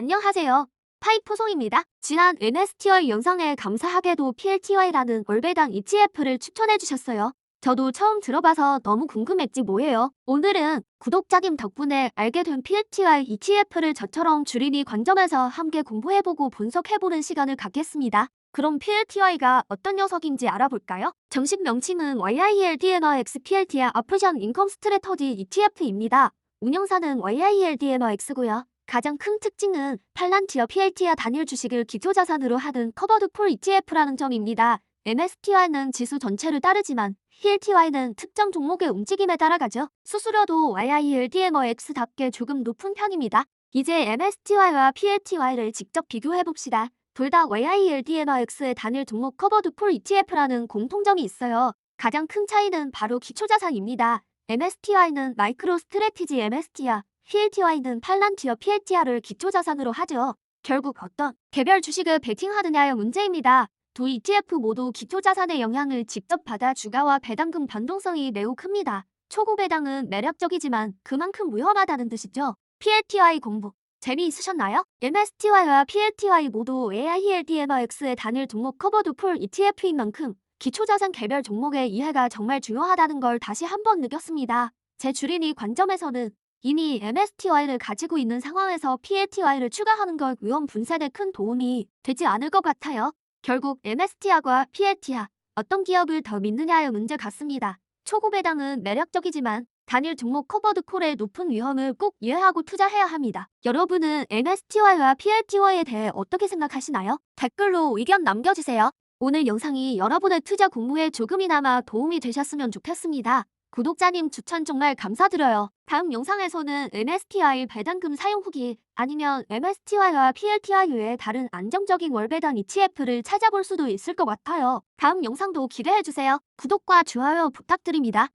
안녕하세요. 파이포송입니다. 지난 NSTY 영상에 감사하게도 PLTY라는 월배당 ETF를 추천해주셨어요. 저도 처음 들어봐서 너무 궁금했지 뭐예요. 오늘은 구독자님 덕분에 알게 된 PLTY ETF를 저처럼 주린이 관점에서 함께 공부해보고 분석해보는 시간을 갖겠습니다. 그럼 PLTY가 어떤 녀석인지 알아볼까요? 정식 명칭은 YILDMRX PLTR 아프션 인컴 스트레터지 ETF입니다. 운영사는 YILDMRX고요. 가장 큰 특징은 팔란티어 PLTR 단일 주식을 기초자산으로 하는 커버드 폴 ETF라는 점입니다. MSTY는 지수 전체를 따르지만 PLTY는 특정 종목의 움직임에 따라가죠. 수수료도 YILDMRX답게 조금 높은 편입니다. 이제 MSTY와 PLTY를 직접 비교해봅시다. 둘 다 YILDMRX의 단일 종목 커버드 폴 ETF라는 공통점이 있어요. 가장 큰 차이는 바로 기초자산입니다. MSTY는 마이크로 스트레티지 MSTR, PLTY는 팔란티어 PLTR을 기초자산으로 하죠. 결국 어떤 개별 주식을 베팅하느냐의 문제입니다. 두 ETF 모두 기초자산의 영향을 직접 받아 주가와 배당금 변동성이 매우 큽니다. 초고 배당은 매력적이지만 그만큼 위험하다는 뜻이죠. PLTY 공부 재미있으셨나요? MSTY와 PLTY 모두 AILDMRX의 단일 종목 커버드 폴 ETF인 만큼 기초자산 개별 종목의 이해가 정말 중요하다는 걸 다시 한번 느꼈습니다. 제 주린이 관점에서는 이미 MSTY를 가지고 있는 상황에서 PLTY를 추가하는 걸 위험 분산에 큰 도움이 되지 않을 것 같아요. 결국 MSTR과 PLTR 어떤 기업을 더 믿느냐의 문제 같습니다. 초고 배당은 매력적이지만 단일 종목 커버드 콜의 높은 위험을 꼭 이해하고 투자해야 합니다. 여러분은 MSTY와 PLTY에 대해 어떻게 생각하시나요? 댓글로 의견 남겨주세요. 오늘 영상이 여러분의 투자 공부에 조금이나마 도움이 되셨으면 좋겠습니다. 구독자님 추천 정말 감사드려요. 다음 영상에서는 MSTI 배당금 사용 후기 아니면 MSTI와 PLTI 외에 다른 안정적인 월배당 ETF를 찾아볼 수도 있을 것 같아요. 다음 영상도 기대해주세요. 구독과 좋아요 부탁드립니다.